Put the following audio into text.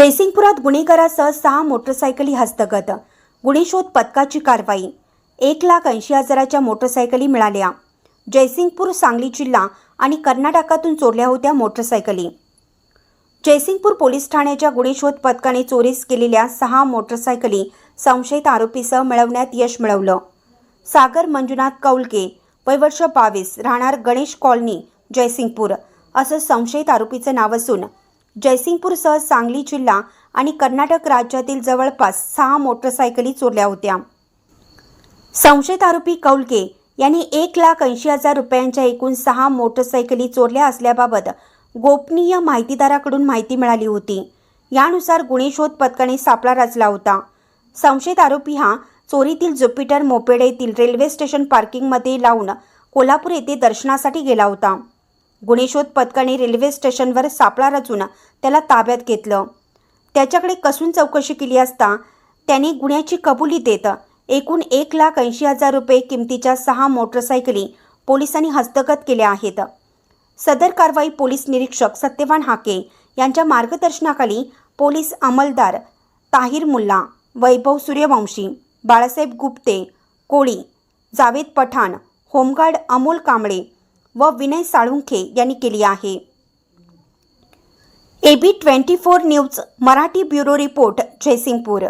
जयसिंगपुरात गुन्हेगारासह सहा मोटरसायकली हस्तगत. गुन्हेशोध पथकाची कारवाई. एक लाख ऐंशी हजाराच्या मोटरसायकली मिळाल्या. जयसिंगपूर सांगली जिल्हा आणि कर्नाटकातून चोरल्या होत्या मोटरसायकली. जयसिंगपूर पोलीस ठाण्याच्या गुन्हेशोध पथकाने चोरीस केलेल्या सहा मोटरसायकली संशयित आरोपीसह मिळवण्यात यश मिळवलं. सागर मंजुनाथ कौलके वय वर्ष बावीस राहणार गणेश कॉलनी जयसिंगपूर असं संशयित आरोपीचं नाव असून जयसिंगपूरसह सांगली जिल्हा आणि कर्नाटक राज्यातील जवळपास सहा मोटरसायकली चोरल्या होत्या. संशयित आरोपी कौलके यांनी एक लाख ऐंशी हजार रुपयांच्या एकूण सहा मोटरसायकली चोरल्या असल्याबाबत गोपनीय माहितीदाराकडून माहिती मिळाली होती. यानुसार गुन्हे शोध पथकाने सापळा रचला होता. संशयित आरोपी हा चोरीतील ज्युपिटर मोपेड येथील रेल्वे स्टेशन पार्किंगमध्ये लावून कोल्हापूर येथे दर्शनासाठी गेला होता. गुणेशोध पथकाने रेल्वे स्टेशनवर सापळा रचून त्याला ताब्यात घेतलं. त्याच्याकडे कसून चौकशी केली असता त्याने गुन्ह्याची कबुली देत एकूण एक लाख ऐंशी हजार रुपये किमतीच्या सहा मोटरसायकली पोलिसांनी हस्तगत केल्या आहेत. सदर कारवाई पोलीस निरीक्षक सत्यवान हाके यांच्या मार्गदर्शनाखाली पोलीस अंमलदार ताहिर मुल्ला वैभव सूर्यवंशी बाळासाहेब गुप्ते कोळी जावेद पठाण होमगार्ड अमोल कांबळे व विनय साळुंखे यांनी केली आहे. AB twenty four news Marathi bureau report Jaysingpur.